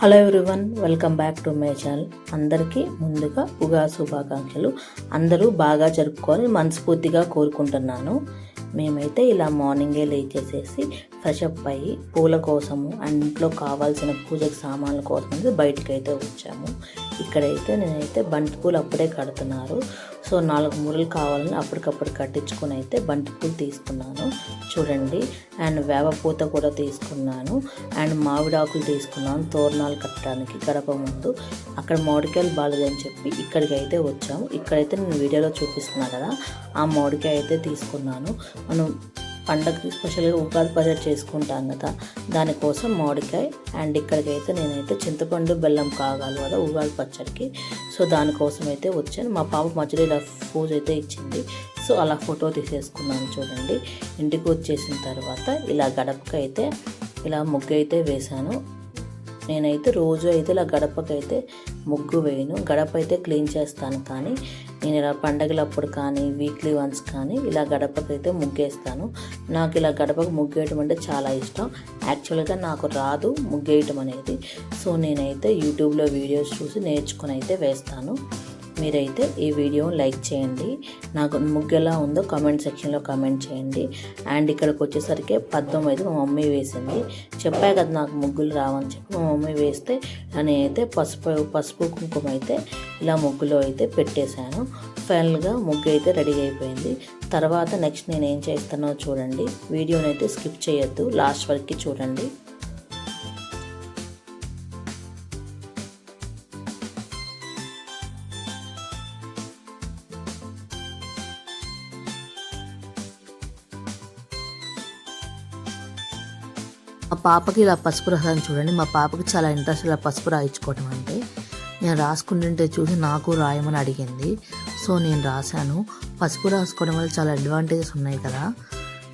Hello everyone welcome back to my channel అందరికీ ముందుగా ఉగా శుభాకాంక్షలు. అందరూ బాగా జరుపుకొని మనస్ఫూర్తిగా కోరుకుంటున్నాను. మేమైతే ఇలా మార్నింగే లేచేసేసి ఫ్రెష్ అప్ అయ్యి పూల కోసము అండ్ ఇంట్లో కావాల్సిన పూజకు సామాన్ల కోసం బయటకైతే అయితే వచ్చాము. ఇక్కడైతే నేనైతే బంతి పూలు అప్పుడే కడుతున్నారు. సో నాలుగు మూరలు కావాలని అప్పటికప్పుడు కట్టించుకొని అయితే బంతిపూలు తీసుకున్నాను. చూడండి. అండ్ వేవపూత కూడా తీసుకున్నాను. అండ్ మామిడాకులు తీసుకున్నాను. తోరణాలు కట్టడానికి గడప ముందు. అక్కడ మామిడికాయలు బాగాలేదని చెప్పి ఇక్కడికి అయితే వచ్చాము. ఇక్కడైతే నేను వీడియోలో చూపిస్తున్నా కదా. ఆ మామిడికాయ అయితే తీసుకున్నాను. మనం పండగకి స్పెషల్గా ఉగాది పచ్చడి చేసుకుంటాం కదా. దానికోసం మామిడికాయ అండ్ ఇక్కడికైతే నేనైతే చింతపండు బెల్లం కాగాలి కదా ఉగాది పచ్చడికి. సో దానికోసం అయితే వచ్చాను. మా పాప మధ్యలో ఇలా పూజ అయితే ఇచ్చింది. సో అలా ఫోటో తీసేసుకున్నాను చూడండి. ఇంటికి వచ్చేసిన తర్వాత ఇలా గడపకైతే ఇలా ముగ్గు అయితే వేశాను. నేనైతే రోజు అయితే ఇలా గడపకైతే ముగ్గు వేయను. గడప అయితే క్లీన్ చేస్తాను కానీ నేను ఇలా పండగలప్పుడు కానీ వీక్లీ వన్స్ కానీ ఇలా గడపకైతే ముగ్గేస్తాను. నాకు ఇలా గడపకు ముగ్గేయటం అంటే చాలా ఇష్టం. యాక్చువల్గా నాకు రాదు ముగ్గేయటం అనేది. సో నేనైతే యూట్యూబ్లో వీడియోస్ చూసి నేర్చుకుని అయితే వేస్తాను. మీరైతే ఈ వీడియో లైక్ చేయండి. నాకు ముగ్గు ఎలా ఉందో కామెంట్ సెక్షన్లో కామెంట్ చేయండి. అండ్ ఇక్కడికి వచ్చేసరికి పద్దం అయితే మా మమ్మీ వేసింది. చెప్పా కదా నాకు ముగ్గులు రావని చెప్పి మా మమ్మీ వేస్తే నేనైతే పసుపు పసుపు కుంకుమ అయితే ఇలా ముగ్గులో అయితే పెట్టేశాను. ఫైనల్గా ముగ్గు అయితే రెడీ అయిపోయింది. తర్వాత నెక్స్ట్ నేను ఏం చేస్తానో చూడండి. వీడియోని అయితే స్కిప్ చేయొద్దు. లాస్ట్ వరకు చూడండి. మా పాపకి ఇలా పసుపు రాసాను చూడండి. మా పాపకి చాలా ఇంట్రెస్ట్ ఇలా పసుపు రాయించుకోవటం అంటే. నేను రాసుకుంటుంటే చూసి నాకు రాయమని అడిగింది. సో నేను రాశాను. పసుపు రాసుకోవడం వల్ల చాలా అడ్వాంటేజెస్ ఉన్నాయి కదా.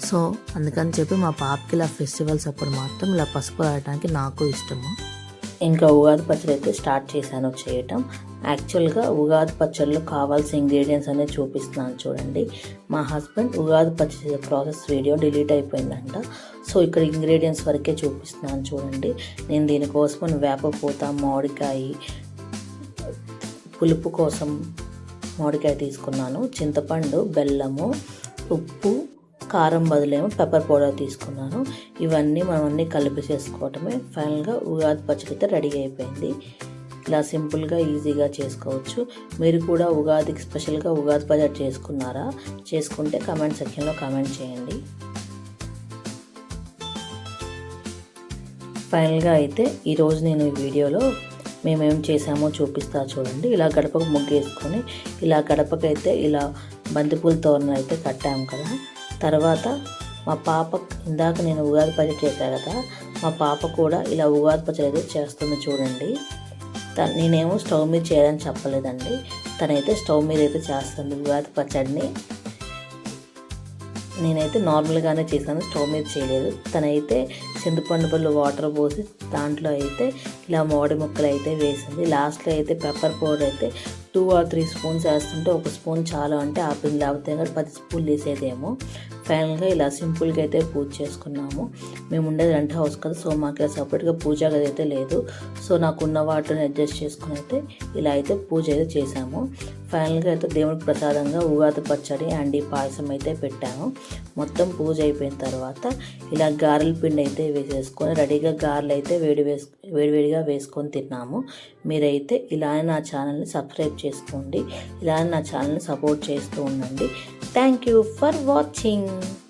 సో అందుకని చెప్పి మా పాపకి ఇలా ఫెస్టివల్స్ అప్పుడు మాత్రం ఇలా పసుపు రాయడానికి నాకు ఇష్టము. ఇంకా ఉగాది పచ్చడి అయితే స్టార్ట్ చేశాను చేయటం. యాక్చువల్గా ఉగాది పచ్చడిలో కావాల్సిన ఇంగ్రీడియంట్స్ అనేది చూపిస్తున్నాను చూడండి. మా హస్బెండ్ ఉగాది పచ్చడి ప్రాసెస్ వీడియో డిలీట్ అయిపోయిందంట. సో ఇక్కడ ఇంగ్రీడియంట్స్ వరకే చూపిస్తున్నాను చూడండి. నేను దీనికోసం వేపపూత మామిడికాయ పులుపు కోసం మామిడికాయ తీసుకున్నాను. చింతపండు బెల్లము ఉప్పు కారం బదులేమో పెప్పర్ పౌడర్ తీసుకున్నాను. ఇవన్నీ మనం అన్నీ కలిపి చేసుకోవటమే. ఫైనల్గా ఉగాది పచ్చడి అయితే రెడీ అయిపోయింది. ఇలా సింపుల్గా ఈజీగా చేసుకోవచ్చు. మీరు కూడా ఉగాదికి స్పెషల్గా ఉగాది పచ్చడి చేసుకున్నారా? చేసుకుంటే కామెంట్ సెక్షన్లో కామెంట్ చేయండి. ఫైనల్గా అయితే ఈరోజు నేను ఈ వీడియోలో మేమేం చేసామో చూపిస్తా చూడండి. ఇలా గడపకు ముగ్గేసుకొని ఇలా గడపకైతే ఇలా బంతిపూల తోరణ అయితే కట్టాము కదా. తర్వాత మా పాప ఇందాక నేను ఉగాది పచ్చడి చేశాను కదా మా పాప కూడా ఇలా ఉగాది పచ్చడి అయితే చేస్తుంది చూడండి. త నేనేమో స్టవ్ మీద చేయాలని చెప్పలేదండి. తనైతే స్టవ్ మీద అయితే చేస్తుంది ఉగాది పచ్చడిని. నేనైతే నార్మల్గానే చేశాను స్టవ్ మీద చేయలేదు. తనైతే చింతపండు పళ్ళు వాటర్ పోసి దాంట్లో అయితే ఇలా మోడి ముక్కలు అయితే వేసింది. లాస్ట్లో అయితే పెప్పర్ పౌడర్ అయితే టూ ఆర్ త్రీ స్పూన్స్ వేస్తుంటే ఒక స్పూన్ చాలు అంటే ఆపింది. లేకపోతే కానీ పది స్పూన్లు వేసేదేమో. ఫైనల్గా ఇలా సింపుల్గా అయితే పూజ చేసుకున్నాము. మేము ఉండేది రెంట్ హౌస్ కదా సో మాకు సపరేట్గా పూజ గది అయితే లేదు. సో నాకున్న వాటిని అడ్జస్ట్ చేసుకుని అయితే ఇలా అయితే పూజ అయితే చేశాము. ఫైనల్గా అయితే దేవుడికి ప్రసాదంగా ఉగాది పచ్చడి అండ్ ఈ పాయసం అయితే పెట్టాము. మొత్తం పూజ అయిపోయిన తర్వాత ఇలా గారెల పిండి అయితే వేసేసుకొని రెడీగా గారెలు అయితే వేడి వేసు వేడివేడిగా వేసుకొని తిన్నాము. మీరైతే ఇలా నా ఛానల్ని సబ్స్క్రైబ్ చేసుకోండి. ఇలానే నా ఛానల్ని సపోర్ట్ చేస్తూ ఉండండి. Thank you for watching. ね。